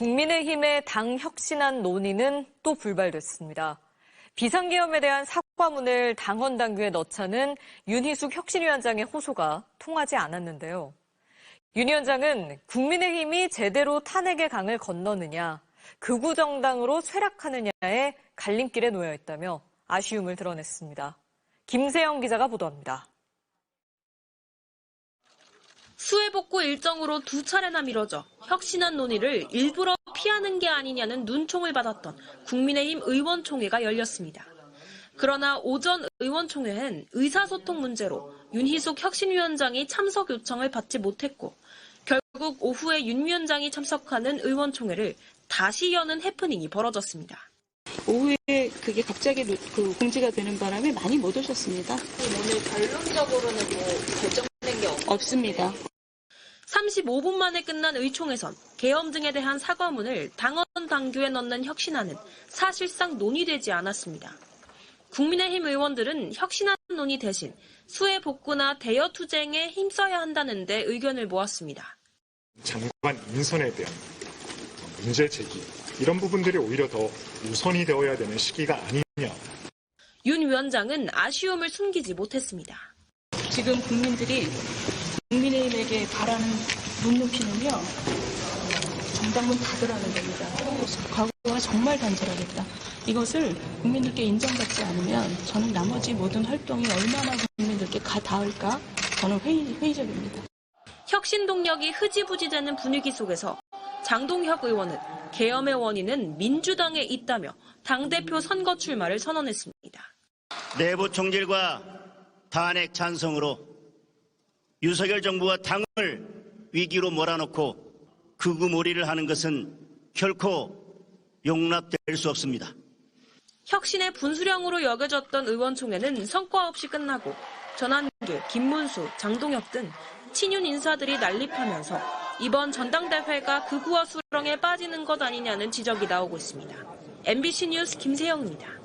국민의힘의 당 혁신안 논의는 또 불발됐습니다. 비상계엄에 대한 사과문을 당원 당규에 넣자는 윤희숙 혁신위원장의 호소가 통하지 않았는데요. 윤 위원장은 국민의힘이 제대로 탄핵의 강을 건너느냐, 극우 정당으로 쇠락하느냐에 갈림길에 놓여 있다며 아쉬움을 드러냈습니다. 김세영 기자가 보도합니다. 수해 복구 일정으로 두 차례나 미뤄져 혁신안 논의를 일부러 피하는 게 아니냐는 눈총을 받았던 국민의힘 의원총회가 열렸습니다. 그러나 오전 의원총회엔 의사소통 문제로 윤희숙 혁신위원장이 참석 요청을 받지 못했고 결국 오후에 윤 위원장이 참석하는 의원총회를 다시 여는 해프닝이 벌어졌습니다. 오후에 그게 갑자기 노- 그 공지가 되는 바람에 많이 못 오셨습니다. 오늘 결론적으로는 뭐 결정된 게 없 없습니다. 35분 만에 끝난 의총에선 계엄 등에 대한 사과문을 당원 당규에 넣는 혁신안은 사실상 논의되지 않았습니다. 국민의힘 의원들은 혁신안 논의 대신 수해 복구나 대여 투쟁에 힘써야 한다는 데 의견을 모았습니다. 장관 인선에 대한 문제 제기 이런 부분들이 오히려 더 우선이 되어야 되는 시기가 아니냐 윤 위원장은 아쉬움을 숨기지 못했습니다. 지금 국민들이 국민의힘에게 바라는 눈높이는요, 정당문 닫으라는 겁니다. 과거와 정말 단절하겠다. 이것을 국민들께 인정받지 않으면 저는 나머지 모든 활동이 얼마나 국민들께 가 닿을까? 저는 회의, 회의적입니다. 혁신 동력이 흐지부지되는 분위기 속에서 장동혁 의원은 계엄의 원인은 민주당에 있다며 당대표 선거 출마를 선언했습니다. 내부 총질과 탄핵 찬성으로 윤석열 정부와 당을 위기로 몰아넣고 극우몰이를 하는 것은 결코 용납될 수 없습니다. 혁신의 분수령으로 여겨졌던 의원총회는 성과 없이 끝나고 전한길, 김문수, 장동혁 등 친윤 인사들이 난립하면서 이번 전당대회가 극우화 수렁에 빠지는 것 아니냐는 지적이 나오고 있습니다. MBC 뉴스 김세영입니다.